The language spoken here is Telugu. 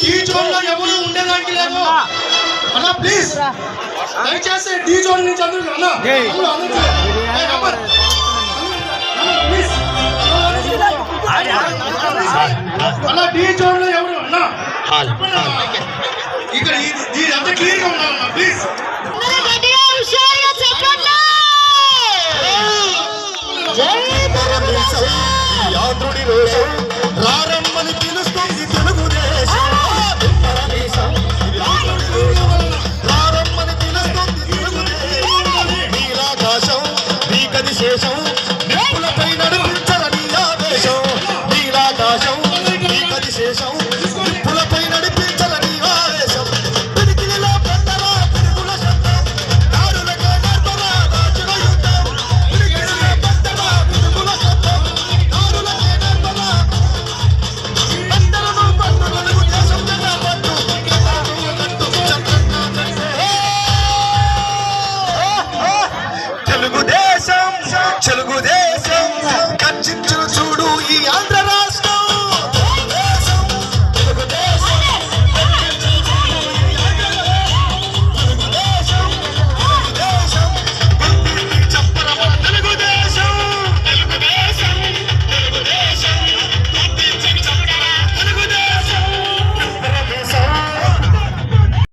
డీ జోన్లో ఎవరు ఉండేదానికి లేదు. అన్న. ప్లీజ్ దయచేసి డీ జోన్ నుంచి అందరూ అన్న. అన్న, ప్లీజ్. అన్న డీ జోన్లో ఎవరు? అన్న. ఇక్కడ ఇది- అంతా క్లియర్గా ఉండాలన్న ప్లీజ్ జై యాత్రుడి జగది శేషం